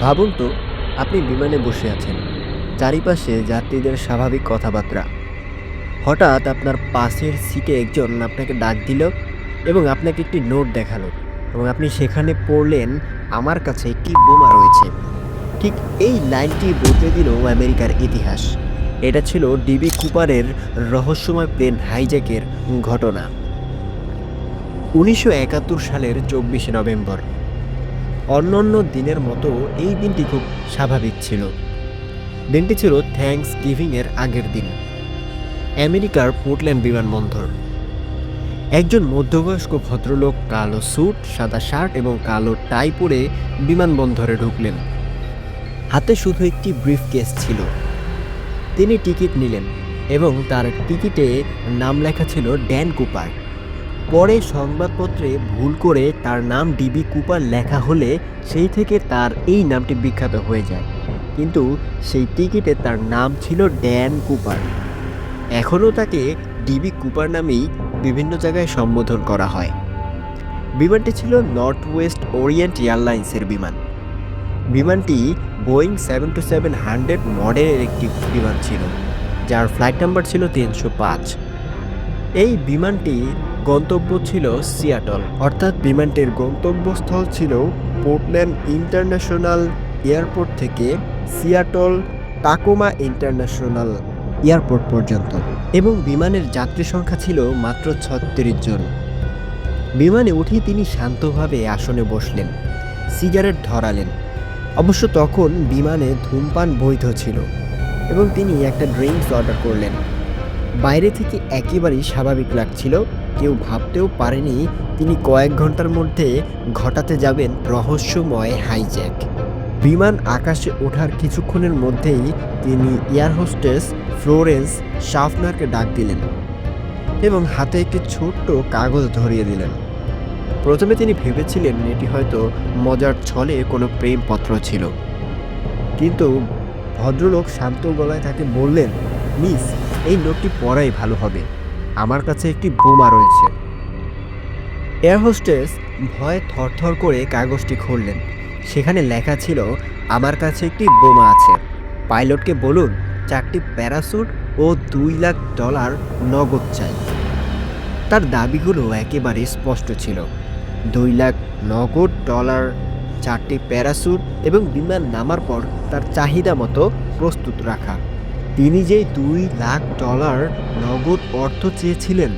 ভাবুন তো, আপনি বিমানে বসে আছেন। চারিপাশে যাত্রীদের স্বাভাবিক কথাবার্তা। হঠাৎ আপনার পাশের সিটে একজন আপনাকে ডাক দিল এবং আপনাকে একটি নোট দেখাল এবং আপনি সেখানে পড়লেন, আমার কাছে একটি বোমা রয়েছে। ঠিক এই লাইনটি বদলে দিল আমেরিকার ইতিহাস। এটা ছিল ডিবি কুপারের রহস্যময় প্লেন হাইজ্যাকের ঘটনা। উনিশশো একাত্তর সালের চব্বিশে নভেম্বর। অন্যান্য দিনের মতো এই দিনটি খুব স্বাভাবিক ছিল। দিনটি ছিল থ্যাঙ্কস গিভিংয়ের আগের দিন। আমেরিকার পোর্টল্যান্ড বিমানবন্দর। একজন মধ্যবয়স্ক ভদ্রলোক কালো স্যুট, সাদা শার্ট এবং কালো টাই পরে বিমানবন্দরে ঢুকলেন। হাতে শুধু একটি ব্রিফ কেস ছিল। তিনি টিকিট নিলেন এবং তার টিকিটে নাম লেখা ছিল ড্যান কুপার। পরে সংবাদপত্রে ভুল করে তার নাম ডিবি কুপার লেখা হলে সেই থেকে তার এই নামটি বিখ্যাত হয়ে যায়। কিন্তু সেই টিকিটে তার নাম ছিল ড্যান কুপার। এখনও তাকে ডিবি কুপার নামেই বিভিন্ন জায়গায় সম্বোধন করা হয়। বিমানটি ছিল নর্থ ওয়েস্ট ওরিয়েন্ট এয়ারলাইন্সের বিমান। বিমানটি Boeing seven two seven hundred মডেলের একটি বিমান ছিল, যার ফ্লাইট নাম্বার ছিল তিনশো পাঁচ। এই বিমানটি গন্তব্য ছিল সিয়াটল। অর্থাৎ বিমানটির গন্তব্যস্থল ছিল পোর্টল্যান্ড ইন্টারন্যাশনাল এয়ারপোর্ট থেকে সিয়াটল টাকোমা ইন্টারন্যাশনাল এয়ারপোর্ট পর্যন্ত এবং বিমানের যাত্রী সংখ্যা ছিল মাত্র ছত্রিশ জন। বিমানে উঠে তিনি শান্তভাবে আসনে বসলেন, সিগারেট ধরালেন। অবশ্য তখন বিমানে ধূমপান বৈধ ছিল এবং তিনি একটা ড্রিঙ্কস অর্ডার করলেন। বাইরে থেকে একেবারেই স্বাভাবিক লাগছিল। কেউ ভাবতেও পারেনি তিনি কয়েক ঘণ্টার মধ্যে ঘটাতে যাবেন রহস্যময় হাইজ্যাক বিমান আকাশে ওঠার কিছুক্ষণের মধ্যেই তিনি এয়ার হোস্টেস ফ্লোরেন্স শাফনারকে ডাক দিলেন এবং হাতে একটি ছোট্ট কাগজ ধরিয়ে দিলেন। প্রথমে তিনি ভেবেছিলেন এটি হয়তো মজার ছলে কোনো প্রেমপত্র ছিল। কিন্তু ভদ্রলোক শান্ত গলায় তাকে বললেন, মিস এই নোটটি পড়াই ভালো হবে। আমার কাছে একটি বোমা রয়েছে। এয়ার হোস্টেস ভয়ে থরথর করে কাগজটি খুললেন। সেখানে লেখা ছিল, আমার কাছে একটি বোমা আছে। পাইলটকে বলুন, চারটি প্যারাসুট ও দুই লাখ ডলার নগদ চাই। তার দাবিগুলো একেবারে স্পষ্ট ছিল। দুই লাখ নগদ ডলার, চারটি প্যারাসুট এবং বিমান নামার পর তার চাহিদা মতো প্রস্তুত রাখা। তিনি যে দুই লাখ ডলার নগদ অর্থ চেয়েছিলেন,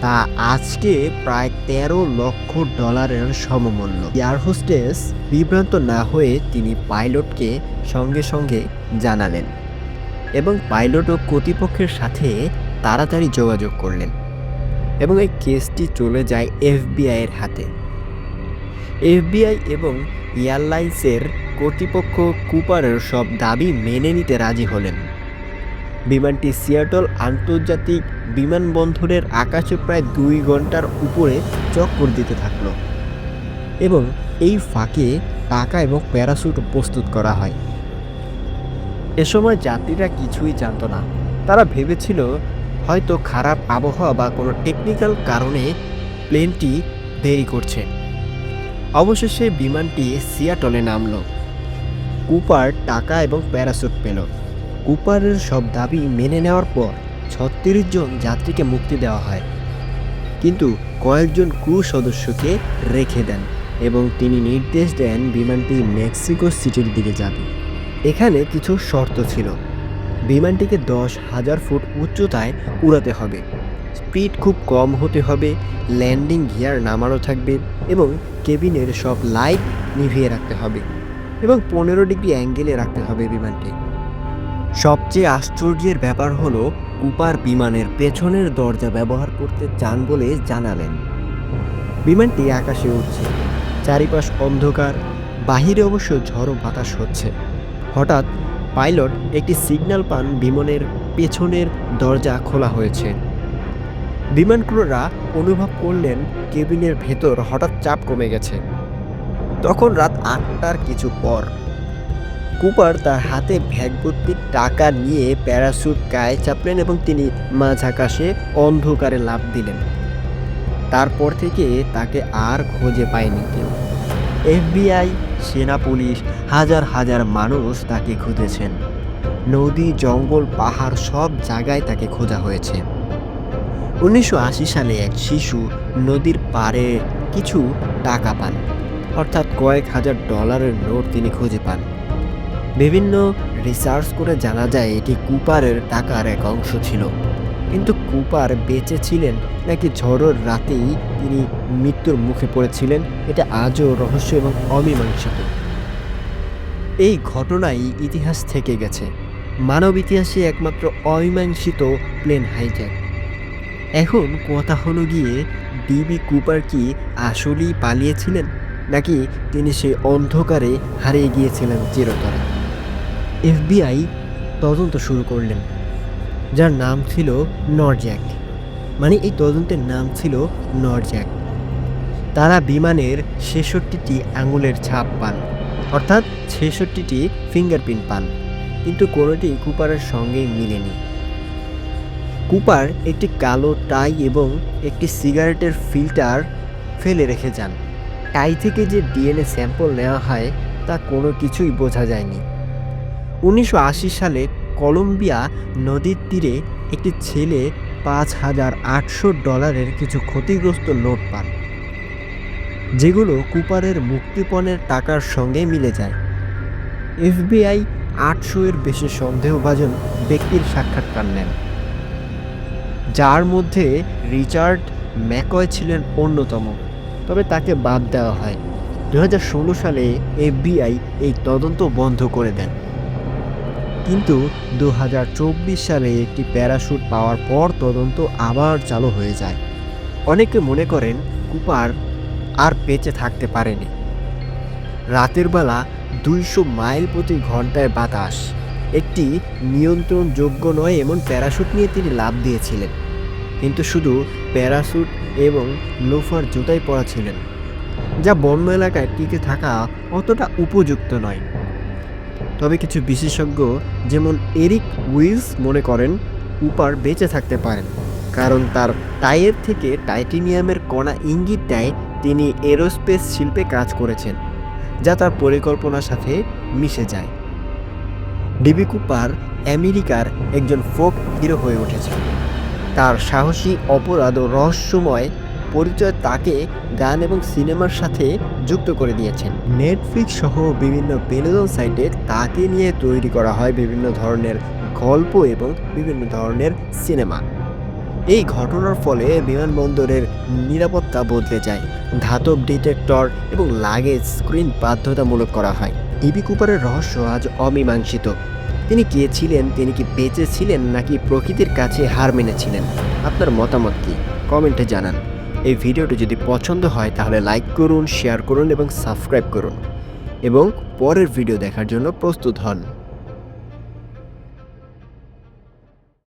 তা আজকে প্রায় তেরো লক্ষ ডলারের সমমূল্য। এয়ার হোস্টেস বিভ্রান্ত না হয়ে তিনি পাইলটকে সঙ্গে সঙ্গে জানালেন এবং পাইলট ও কর্তৃপক্ষের সাথে তাড়াতাড়ি যোগাযোগ করলেন এবং এই কেসটি চলে যায় এফবিআই এর হাতে। এফবিআই এবং এয়ারলাইন্সের কর্তৃপক্ষ কুপারের সব দাবি মেনে নিতে রাজি হলেন। বিমানটি সিয়াটল আন্তর্জাতিক বিমানবন্দরের আকাশে প্রায় দুই ঘণ্টার উপরে চক্কর দিতে থাকল এবং এই ফাঁকে টাকা এবং প্যারাশুট প্রস্তুত করা হয়। এ সময় যাত্রীরা কিছুই জানতো না। তারা ভেবেছিল, হয়তো খারাপ আবহাওয়া বা কোনো টেকনিক্যাল কারণে প্লেনটি দেরি করছে। অবশেষে বিমানটি সিয়াটলে নামলো। কুপার টাকা এবং প্যারাশুট পেল। কুপারের সব দাবি মেনে নেওয়ার পর ছত্রিশ জন যাত্রীকে মুক্তি দেওয়া হয়। কিন্তু কয়েকজন ক্রু সদস্যকে রেখে দেন এবং তিনি নির্দেশ দেন বিমানটি মেক্সিকো সিটির দিকে যাবে। এখানে কিছু শর্ত ছিল। বিমানটিকে দশ হাজার ফুট উচ্চতায় উড়াতে হবে। স্পিড খুব কম হতে হবে, ল্যান্ডিং গিয়ার নামানো থাকবে এবং কেবিনের সব লাইট নিভিয়ে রাখতে হবে এবং পনেরো ডিগ্রি অ্যাঙ্গেলে রাখতে হবে বিমানটি। সবচেয়ে আশ্চর্যের ব্যাপার হলো, কুপার বিমানের পেছনের দরজা ব্যবহার করতে চান বলে জানালেন। বিমানটি আকাশে উঠছে চারিপাশ অন্ধকার, বাহিরে অবশ্য ঝড়ো বাতাস হচ্ছে। হঠাৎ পাইলট একটি সিগন্যাল পান বিমানের পেছনের দরজা খোলা হয়েছে। বিমান ক্রুরা অনুভব করলেন কেবিনের ভেতর হঠাৎ চাপ কমে গেছে। তখন রাত আটটার কিছু পর কুপার তার হাতে ব্যাগ ভর্তি টাকা নিয়ে প্যারাসুট গায়ে চাপলেন এবং তিনি মাঝ আকাশে অন্ধকারে লাফ দিলেন। তারপর থেকে তাকে আর খুঁজে পায়নি কেউ। এফবিআই, সেনা পুলিশ, হাজার হাজার মানুষ তাকে খুঁজেছেন। নদী, জঙ্গল, পাহাড় সব জায়গায় তাকে খোঁজা হয়েছে। উনিশশো আশি সালে এক শিশু নদীর পাড়ে কিছু টাকা পান। অর্থাৎ কয়েক হাজার ডলারের নোট তিনি খুঁজে পান। বিভিন্ন রিসার্চ করে জানা যায় এটি কুপারের টাকার এক অংশ ছিল। কিন্তু কুপার বেঁচে ছিলেন নাকি ঝড়ের রাতেই তিনি মৃত্যুর মুখে পড়েছিলেন, এটা আজও রহস্য এবং অমীমাংসিত। এই ঘটনাই ইতিহাস থেকে গেছে। মানব ইতিহাসে একমাত্র অমীমাংসিত প্লেন হাইজ্যাক এখন কথা হলো গিয়ে ডিবি কুপার কি আসলেই পালিয়েছিলেন, নাকি তিনি সেই অন্ধকারে হারিয়ে গিয়েছিলেন চিরতরে? এফবিআই তদন্ত শুরু করলেন, যার নাম ছিল নরজ্যাক। মানে এই তদন্তের নাম ছিল নরজ্যাক। তারা বিমানের ছেষট্টিটি আঙুলের ছাপ পান, অর্থাৎ ছেষট্টিটি ফিঙ্গারপ্রিন্ট পান, কিন্তু কোনোটি কুপারের সঙ্গে মিলেনি। কুপার একটি কালো টাই এবং একটি সিগারেটের ফিল্টার ফেলে রেখে যান। টাই থেকে যে ডিএনএ স্যাম্পল নেওয়া হয়, তা কোনো কিছুই বোঝা যায়নি। উনিশশো আশি সালে কলম্বিয়া নদীর তীরে একটি ছেলে পাঁচ হাজার আটশো ডলারের কিছু ক্ষতিগ্রস্ত নোট পান, যেগুলো কুপারের মুক্তিপণের টাকার সঙ্গে মিলে যায়। এফবিআই আটশো এর বেশি সন্দেহভাজন ব্যক্তির সাক্ষাৎকার নেন, যার মধ্যে রিচার্ড ম্যাকয় ছিলেন অন্যতম, তবে তাকে বাদ দেওয়া হয়। দু হাজার ষোলো সালে এফবিআই এই তদন্ত বন্ধ করে দেন। কিন্তু দু হাজার চব্বিশ সালে একটি প্যারাশুট পাওয়ার পর তদন্ত আবার চালু হয়ে যায়। অনেকে মনে করেন কুপার আর বেঁচে থাকতে পারেনি। রাতের বেলা দুইশো মাইল প্রতি ঘন্টায় বাতাস, একটি নিয়ন্ত্রণযোগ্য নয় এমন প্যারাশুট নিয়ে তিনি লাভ দিয়েছিলেন। কিন্তু শুধু প্যারাশুট এবং লোফার জুতাই পরা ছিলেন, যা বন্য এলাকায় টিকে থাকা অতটা উপযুক্ত নয়। তবে কিছু বিশেষজ্ঞ যেমন এরিক উইলস মনে করেন, উপার বেঁচে থাকতে পারেন, কারণ তার টাইয়ের থেকে টাইটেনিয়ামের কণা ইঙ্গিত দেয় তিনি এরোস্পেস শিল্পে কাজ করেছেন, যা তার পরিকল্পনার সাথে মিশে যায়। ডিবি কুপার আমেরিকার একজন ফোক হিরো হয়ে উঠেছে তার সাহসী অপরাধ ও রহস্যময় পরিচয় তাকে গান এবং সিনেমার সাথে যুক্ত করে দিয়েছেন। নেটফ্লিক্স সহ বিভিন্ন বিনোদন সাইটে তাকে নিয়ে তৈরি করা হয় বিভিন্ন ধরনের গল্প এবং বিভিন্ন ধরনের সিনেমা। এই ঘটনার ফলে বিমানবন্দরের নিরাপত্তা বদলে যায়। ধাতব ডিটেক্টর এবং লাগেজ স্ক্রিন বাধ্যতামূলক করা হয়। ইবি কুপারের রহস্য আজ অমীমাংসিত। তিনি কে ছিলেন, তিনি কি বেঁচে ছিলেন নাকি প্রকৃতির কাছে হার মেনেছিলেন? আপনার মতামত কি? কমেন্টে জানান। এই ভিডিওটি যদি পছন্দ হয়, তাহলে লাইক করুন শেয়ার করুন এবং সাবস্ক্রাইব করুন। এবং পরের ভিডিও দেখার জন্য প্রস্তুত হন।